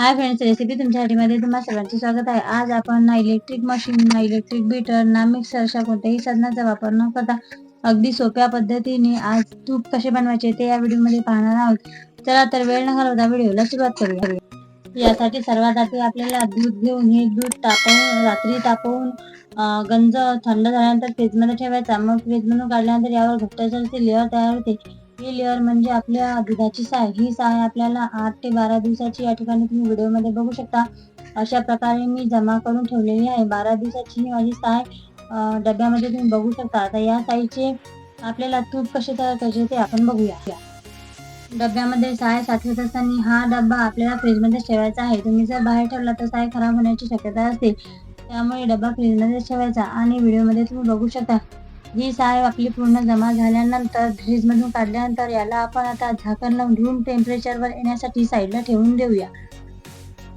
Hi friends recipe तुमच्यासाठी मध्ये तुम्हाला सर्वांचे स्वागत आहे. आज आपण ना इलेक्ट्रिक मशीन ना इलेक्ट्रिक बीटर ना मिक्सर अशा कोणत्याही साधनाचा वापर न करता अगदी सोप्या पद्धतीने आज तूप कसे बनवायचे ते या व्हिडिओमध्ये पाहणार आहोत. चला तर वेळ न घालवता व्हिडिओला सुरुवात करूया. यासाठी सर्वात आधी आपल्याला दूध घेऊन हे दूध तापवून रात्री तापवून गंज थंड झाल्यानंतर फ्रीजमध्ये ठेवायचा. मग फ्रीजमधून काढल्यानंतर यावर घट्टसरची लेअर तयार होते. ही लेअर म्हणजे आपल्या दुधाची साय ही साय आपल्याला आठ ते बारा दिवसाची या ठिकाणी तुम्ही व्हिडिओमध्ये बघू शकता. अशा प्रकारे मी जमा करून ठेवलेली आहे. बारा दिवसाची ही माझी साय डब्यामध्ये तुम्ही बघू शकता. आता या साईचे आपल्याला तूप कसे तयार करायचे ते आपण बघूया. डब्यामध्ये साय साठवत असताना हा डब्बा आपल्याला फ्रीजमध्ये ठेवायचा आहे. तुम्ही जर बाहेर ठेवला तर साय खराब होण्याची शक्यता असते. त्यामुळे डब्बा फ्रीजमध्ये ठेवायचा आणि व्हिडिओमध्ये तुम्ही बघू शकता. ही साय आपली पूर्ण जमा झाल्यानंतर फ्रीजमधून काढल्यानंतर याला आपण आता झाकण लावून रूम टेम्परेचरवर येण्यासाठी साईडला ठेवून देऊया.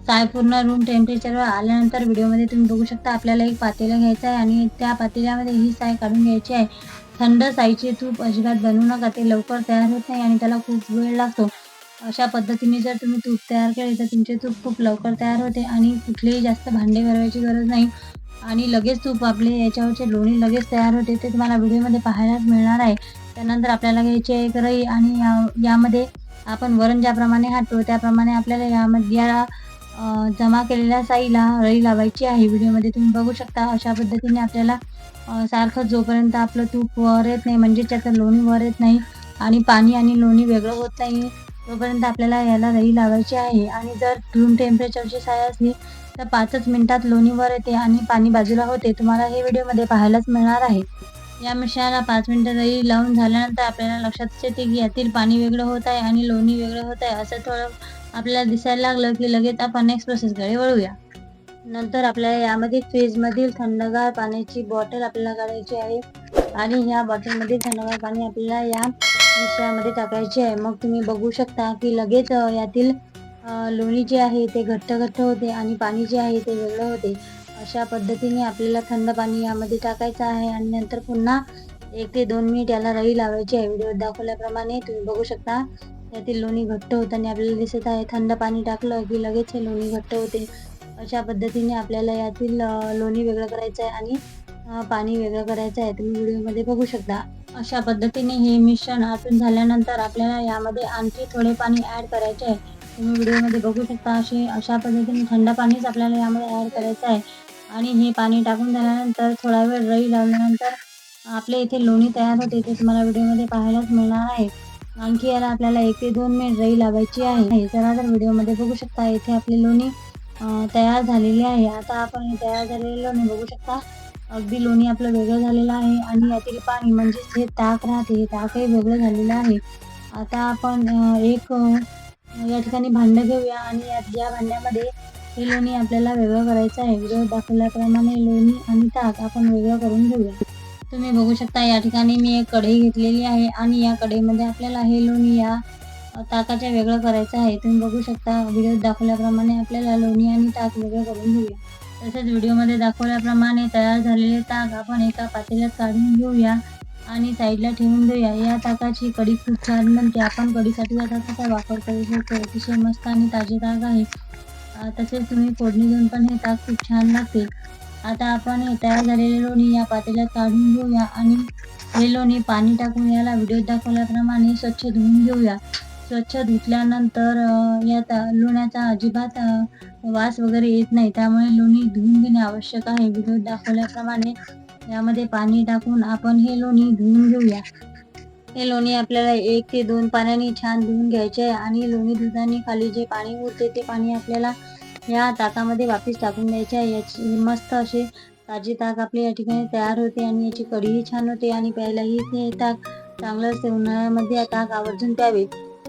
साय पूर्ण रूम टेम्परेचरवर आल्यानंतर व्हिडिओमध्ये तुम्ही बघू शकता आपल्याला एक पातेला घ्यायचं आहे आणि त्या पातेल्यामध्ये ही साय काढून घ्यायची आहे. थंड साईचे तूप अजिबात बनवू नका ते लवकर तयार होत नाही आणि त्याला खूप वेळ लागतो. अशा पद्धतीने जर तुम्ही तूप तयार केले तर तुमचे तूप खूप लवकर तयार होते आणि कुठलेही जास्त भांडे भरवायची गरज नाही. आणि लगेच तूप आपले याच्यावरचे लोणी लगेच तयार होते ते तुम्हाला व्हिडिओमध्ये पाहायलाच मिळणार आहे. त्यानंतर आपल्याला घ्यायची आहे रई आणि या यामध्ये आपण वरण ज्याप्रमाणे हाटतो त्याप्रमाणे आपल्याला यामध्ये या जमा केलेल्या साईला रई लावायची आहे. व्हिडिओमध्ये तुम्ही बघू शकता अशा पद्धतीने आपल्याला सारखं जोपर्यंत आपलं तूप वर येत नाही म्हणजे त्याचं लोणी वर येत नाही आणि पाणी आणि लोणी वेगळं होत नाही तोपर्यंत आपल्याला याला रई लावायची आहे. आणि जर रूम टेम्परेचरची साय असली तर पाचच मिनिटात लोणीवर येते आणि पाणी बाजूला होते. तुम्हाला हे व्हिडिओमध्ये पाहायलाच मिळणार आहे. या मिश्रणाला पाच मिनिटं रई लावून झाल्यानंतर आपल्याला लक्षात येते की यातील पाणी वेगळं होत आहे आणि लोणी वेगळं होत आहे. असं थोडं आपल्याला दिसायला लागलं की लगेच आपण नेक्स्ट प्रोसेसकडे वळूया. नंतर आपल्याला यामध्ये फ्रीजमधील थंडगार पाण्याची बॉटल आपल्याला काढायची आहे आणि ह्या बॉटलमध्ये थंडगार पाणी आपल्याला या मिश्रणामध्ये टाकायचे आहे. मग तुम्ही बघू शकता की लगेच यातील लोणी जे आहे ते घट्ट घट्ट होते आणि पाणी जे आहे ते वेगळं होते. अशा पद्धतीने आपल्याला थंड पाणी यामध्ये टाकायचं आहे आणि नंतर पुन्हा एक ते दोन मिनिट याला रई लावायची आहे. व्हिडिओ दाखवल्याप्रमाणे तुम्ही बघू शकता. यातील लोणी घट्ट होताना आपल्याला दिसत आहे. थंड पाणी टाकलं की लगेच हे लोणी घट्ट होते. अशा पद्धतीने आपल्याला यातील लोणी वेगळं करायचं आहे आणि पाणी वेगळं करायचं आहे तुम्ही व्हिडिओमध्ये बघू शकता. अशा पद्धतीने हे मिश्रण आटून झाल्यानंतर आपल्याला यामध्ये आणखी थोडे पाणी ॲड करायचे आहे. तुम्ही व्हिडिओमध्ये बघू शकता असे अशा पद्धतीने थंड पाणीच आपल्याला यामध्ये ॲड करायचं आहे. आणि हे पाणी टाकून झाल्यानंतर थोडा वेळ रई लावल्यानंतर आपले इथे लोणी तयार होते ते तुम्हाला व्हिडिओमध्ये पाहायलाच मिळणार आहे. आणखी याला आपल्याला एक ते दोन मिनिट रई लावायची आहे. चला तर व्हिडिओमध्ये बघू शकता इथे आपली लोणी तयार झालेली आहे. आता आपण हे तयार झालेले लोणी बघू शकता. अगदी लोणी आपलं वेगळं झालेलं आहे आणि यातील पाणी म्हणजेच हे ताक राहते हे ताकही वेगळं झालेलं आहे. आता आपण एक या ठिकाणी भांडं घेऊया आणि या या भांड्यामध्ये हे लोणी आपल्याला वेगळं करायचं आहे व्हिडिओ दाखवल्याप्रमाणे लोणी आणि ताक आपण वेगळं करून घेऊया. तुम्ही बघू शकता या ठिकाणी मी एक कढई घेतलेली आहे आणि या कढईमध्ये आपल्याला हे लोणी या ताकाच्या वेगळं करायचं आहे. तुम्ही बघू शकता व्हिडिओत दाखवल्याप्रमाणे आपल्याला लोणी आणि ताक वेगळं करून घेऊया. तसेच व्हिडिओमध्ये दाखवल्याप्रमाणे तयार झालेले ताक आपण एका पातेल्यात काढून घेऊया. आणि साईडला ठेवून देऊया. या ताकाची कढी खूप छान म्हणते आपण कढीसाठी या ताकाचा वापर करू शकतो. अतिशय मस्त आणि ताजे ताक आहे तसेच तुम्ही फोडणी देऊन पण हे ताक खूप छान लागते. आता आपण हे तयार झालेले लोणी या पातेल्यात काढून घेऊया आणि हे लोणी पाणी टाकून याला व्हिडिओत दाखवल्याप्रमाणे स्वच्छ धुवून घेऊया. स्वच्छ धुतल्यानंतर या ता लोण्याचा अजिबात वास वगैरे येत नाही. त्यामुळे लोणी धुवून घेणे आवश्यक आहे. व्हिडिओत दाखवल्याप्रमाणे यामध्ये पाणी टाकून आपण हे लोणी धुवून घेऊया. हे लोणी आपल्याला एक ते दोन पाण्याने छान धुवून घ्यायचे आहे आणि लोणी धुताना खाली जे पाणी उरते ते पाणी आपल्याला या ताकामध्ये वापस टाकून द्यायचे आहे. याची मस्त असे ताजे ताक आपले या ठिकाणी तयार होते आणि याची कढीही छान होते आणि प्यायलाही ते ताक चांगलं असते. उन्हाळ्यामध्ये ताक आवर्जून प्यावे.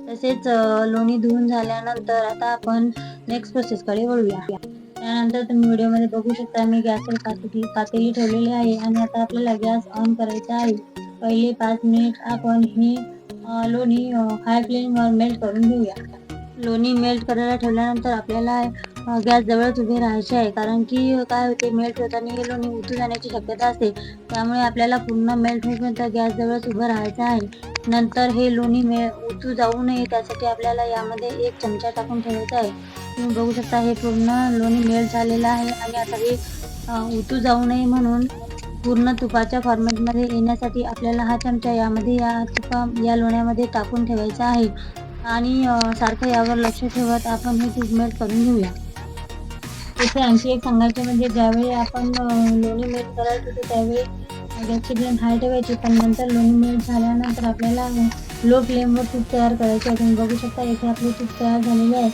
तसेच लोणी धुवून झाल्यानंतर आता आपण नेक्स्ट प्रोसेसकडे वळूया. त्यानंतर तुम्ही व्हिडिओमध्ये बघू शकता मी गॅसवर पातेली पातेली ठेवलेली आहे आणि आता आपल्याला गॅस ऑन करायचा आहे. पहिले पाच मिनिट आपण हे लोणी हाय फ्लेमवर मेल्ट करून घेऊया. लोणी मेल्ट करायला ठेवल्यानंतर आपल्याला गॅस जवळच उभे राहायचे आहे. कारण की काय होते मेल्ट होताना हे लोणी उतू जाण्याची शक्यता असते. त्यामुळे आपल्याला पूर्ण मेल्ट होईपर्यंत गॅस जवळच उभं राहायचं आहे. नंतर हे लोणी मे उतू जाऊ नये. त्यासाठी आपल्याला यामध्ये एक चमचा टाकून ठेवायचा आहे. तुम्ही बघू शकता हे पूर्ण लोणी मेल्ट झालेलं आहे आणि आता हे उतू जाऊ नये म्हणून पूर्ण तुपाच्या फॉर्मॅटमध्ये येण्यासाठी आपल्याला हा चमचा यामध्ये या तुपा या लोण्यामध्ये टाकून ठेवायचा आहे. आणि सारखं यावर लक्ष ठेवत आपण हे तूप मेल्ट करून घेऊया. तिथे आणखी एक सांगायचे म्हणजे ज्यावेळी आपण लोणी मेल्ट करायचं होतं त्यावेळी गॅसची फ्लेम हाय ठेवायची पण नंतर लोणी मेल्ट झाल्यानंतर आपल्याला लो फ्लेमवर तूप तयार करायचे आहे. तुम्ही बघू शकता इथे आपले तूप तयार झालेले आहे.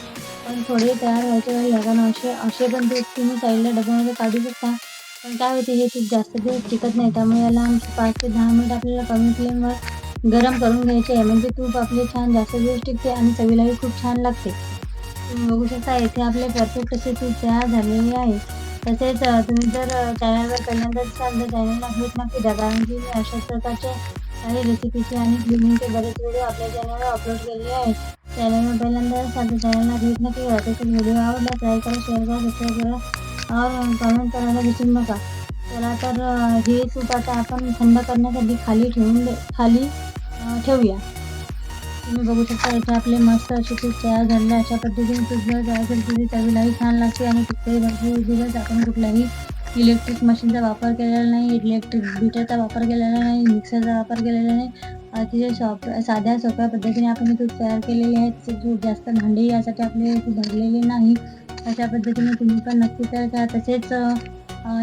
पण थोडे तयार व्हायचे वेळ कारण असे असे पण तूप तुम्ही साईडला डब्यामध्ये काढू शकता. पण काय होते हे तूप जास्त दिवस टिकत नाही. त्यामुळे याला आमची पाच ते दहा मिनिट आपल्याला कमी फ्लेमवर गरम करून घ्यायचे आहे. म्हणजे तूप आपले छान जास्त दिवस टिकते आणि चवीलाही खूप छान लागते. तुम्ही बघू शकता येथे आपले परफेक्ट असे तूप तयार झालेले आहे. तसेच तुम्ही जर चॅनलवर पहिल्यांदाच असाल तर चॅनलला भेट नक्की द्या कारण की मी अशाच प्रकारचे काही रेसिपीचे आणि क्लिनिंगचे बरेच व्हिडिओ आपल्या चॅनलवर अपलोड केलेले आहेत. चॅनलवर पहिल्यांदा असाल चॅनलला भेट नक्की करा तसेच व्हिडिओ आवडला लाईक करा शेअर करा सबस्क्राईब करा और कमेंट करायला विसरू नका चला तर हे सूप आता आपण थंड करण्यासाठी खाली ठेवून दे. खाली. ठेवूया तुम्ही बघू शकता इथे आपले मस्त असे तूप तयार झाले अशा पद्धतीने तूप जर तयार केली तरी चवीलाही छान लागते आणि कुठेही भरपूर दिवस आपण कुठलाही इलेक्ट्रिक मशीनचा वापर केलेला नाही इलेक्ट्रिक बीटरचा वापर केलेला नाही मिक्सरचा वापर केलेला नाही अतिशय सॉप साध्या सोप्या पद्धतीने आपण हे तूप तयार केलेले आहेत. तसेच खूप जास्त भांडे यासाठी आपले भरलेले नाही. अशा पद्धतीने तुम्ही पण नक्की तयार करा तसेच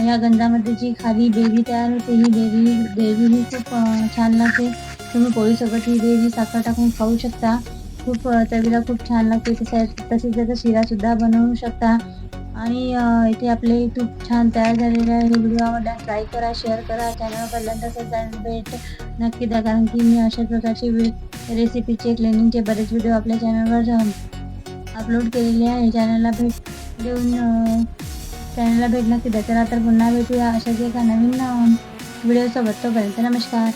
या गंजामध्ये जी खाली देवी तयार होते ही देवी देवी ही खूप छान लागते. तुम्ही पोळीसोबत ही देवी साखर टाकून खाऊ शकता. खूप चवीला खूप छान लागते. तसेच तसेच त्याचा शिरासुद्धा बनवू शकता. आणि इथे आपले तूप छान तयार झालेले आहे. हे व्हिडिओ आवडला ट्राय करा शेअर करा. चॅनल पहिल्यांदा भेट. नक्की द्या कारण की मी अशा प्रकारचे रेसिपीचे क्लिनिंगचे बरेच व्हिडिओ आपल्या चॅनलवर अपलोड केलेले आहे. चॅनलला भेट देऊन चॅनलला भेट नक्की द्या. चला तर पुन्हा भेटूया अशाच एका नवीन व्हिडिओसोबत तोपर्यंत नमस्कार.